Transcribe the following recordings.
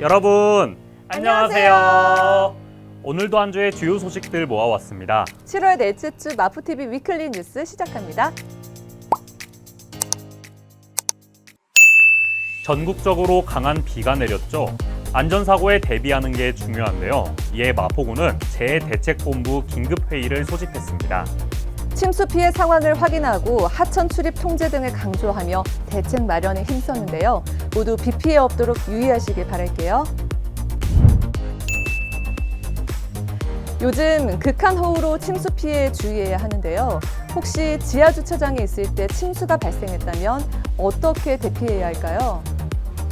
여러분 안녕하세요. 안녕하세요. 오늘도 한 주의 주요 소식들 모아왔습니다. 7월 넷째 주 마프TV 위클리 뉴스 시작합니다. 전국적으로 강한 비가 내렸죠. 안전사고에 대비하는 게 중요한데요. 이에 마포구는 재대책본부 긴급회의를 소집했습니다. 침수 피해 상황을 확인하고 하천 출입 통제 등을 강조하며 대책 마련에 힘썼는데요. 모두 비 피해 없도록 유의하시길 바랄게요. 요즘 극한 호우로 침수 피해에 주의해야 하는데요. 혹시 지하 주차장에 있을 때 침수가 발생했다면 어떻게 대피해야 할까요?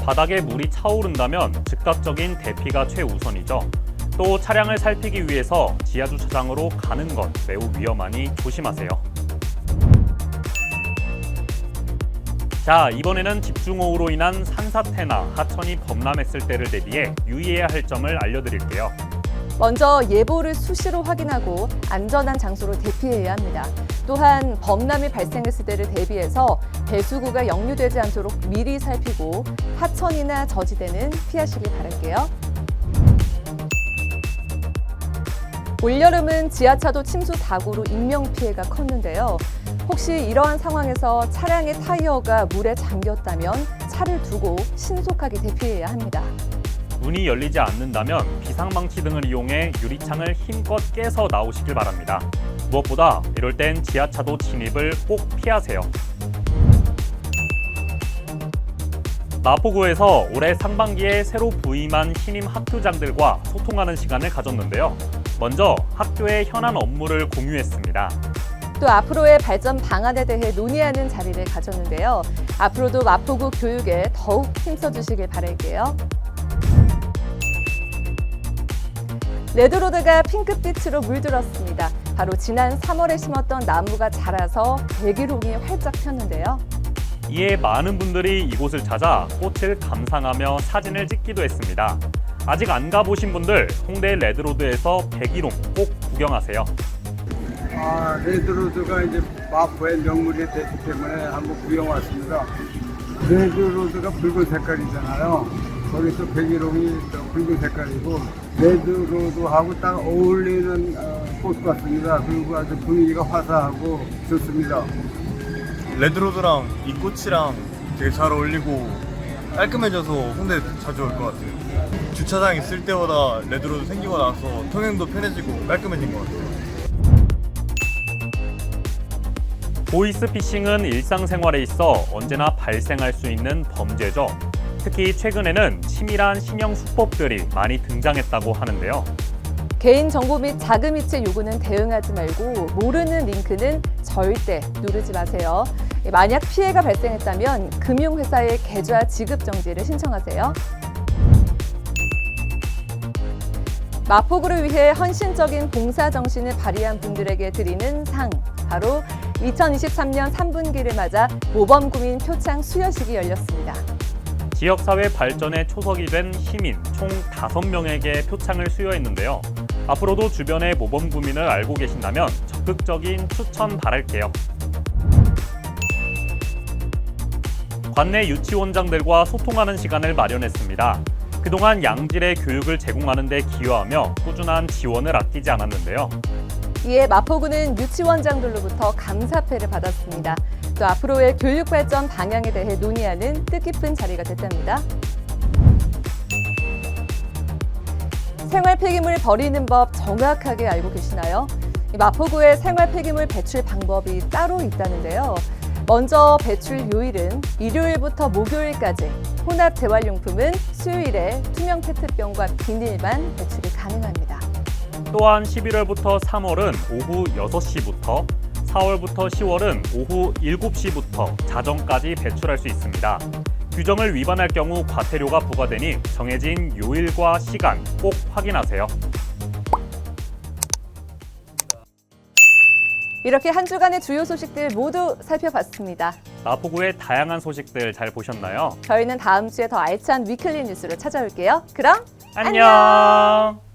바닥에 물이 차오른다면 즉각적인 대피가 최우선이죠. 또 차량을 살피기 위해서 지하 주차장으로 가는 건 매우 위험하니 조심하세요. 자, 이번에는 집중호우로 인한 산사태나 하천이 범람했을 때를 대비해 유의해야 할 점을 알려드릴게요. 먼저 예보를 수시로 확인하고 안전한 장소로 대피해야 합니다. 또한 범람이 발생했을 때를 대비해서 배수구가 역류되지 않도록 미리 살피고 하천이나 저지대는 피하시길 바랄게요. 올여름은 지하차도 침수 사고로 인명 피해가 컸는데요. 혹시 이러한 상황에서 차량의 타이어가 물에 잠겼다면 차를 두고 신속하게 대피해야 합니다. 문이 열리지 않는다면 비상망치 등을 이용해 유리창을 힘껏 깨서 나오시길 바랍니다. 무엇보다 이럴 땐 지하차도 진입을 꼭 피하세요. 마포구에서 올해 상반기에 새로 부임한 신임 학교장들과 소통하는 시간을 가졌는데요. 먼저 학교의 현안 업무를 공유했습니다. 또 앞으로의 발전 방안에 대해 논의하는 자리를 가졌는데요. 앞으로도 마포구 교육에 더욱 힘써 주시길 바랄게요. 레드로드가 핑크빛으로 물들었습니다. 바로 지난 3월에 심었던 나무가 자라서 백일홍이 활짝 폈는데요. 이에 많은 분들이 이곳을 찾아 꽃을 감상하며 사진을 찍기도 했습니다. 아직 안 가보신 분들 홍대 레드로드에서 백일홍 꼭 구경하세요. 아, 레드로드가 이제 마포의 명물이 됐기 때문에 한번 구경 왔습니다. 레드로드가 붉은 색깔이잖아요. 거기서 백일홍이 또 붉은 색깔이고 레드로드하고 딱 어울리는 어, 꽃 같습니다. 그리고 아주 분위기가 화사하고 좋습니다. 레드로드랑 이 꽃이랑 되게 잘 어울리고 깔끔해져서 홍대 자주 올 것 같아요. 주차장 있을 때보다 레드로드 생기고 나서 통행도 편해지고 깔끔해진 것 같아요. 보이스피싱은 일상생활에 있어 언제나 발생할 수 있는 범죄죠. 특히 최근에는 치밀한 신형 수법들이 많이 등장했다고 하는데요. 개인 정보 및 자금 이체 요구는 대응하지 말고 모르는 링크는 절대 누르지 마세요. 만약 피해가 발생했다면 금융회사의 계좌 지급 정지를 신청하세요. 마포구를 위해 헌신적인 봉사 정신을 발휘한 분들에게 드리는 상 바로 2023년 3분기를 맞아 모범구민 표창 수여식이 열렸습니다. 지역사회 발전에 초석이 된 시민 총 5명에게 표창을 수여했는데요. 앞으로도 주변의 모범구민을 알고 계신다면 적극적인 추천 바랄게요. 관내 유치원장들과 소통하는 시간을 마련했습니다. 그동안 양질의 교육을 제공하는 데 기여하며 꾸준한 지원을 아끼지 않았는데요. 이에 마포구는 유치원장들로부터 감사패를 받았습니다. 또 앞으로의 교육 발전 방향에 대해 논의하는 뜻깊은 자리가 됐답니다. 생활 폐기물 버리는 법 정확하게 알고 계시나요? 이 마포구의 생활 폐기물 배출 방법이 따로 있다는데요. 먼저 배출 요일은 일요일부터 목요일까지, 혼합 재활용품은 수요일에 투명 페트병과 비닐만 배출이 가능합니다. 또한 11월부터 3월은 오후 6시부터 4월부터 10월은 오후 7시부터 자정까지 배출할 수 있습니다. 규정을 위반할 경우 과태료가 부과되니 정해진 요일과 시간 꼭 확인하세요. 이렇게 한 주간의 주요 소식들 모두 살펴봤습니다. 마포구의 다양한 소식들 잘 보셨나요? 저희는 다음 주에 더 알찬 위클리 뉴스로 찾아올게요. 그럼 안녕.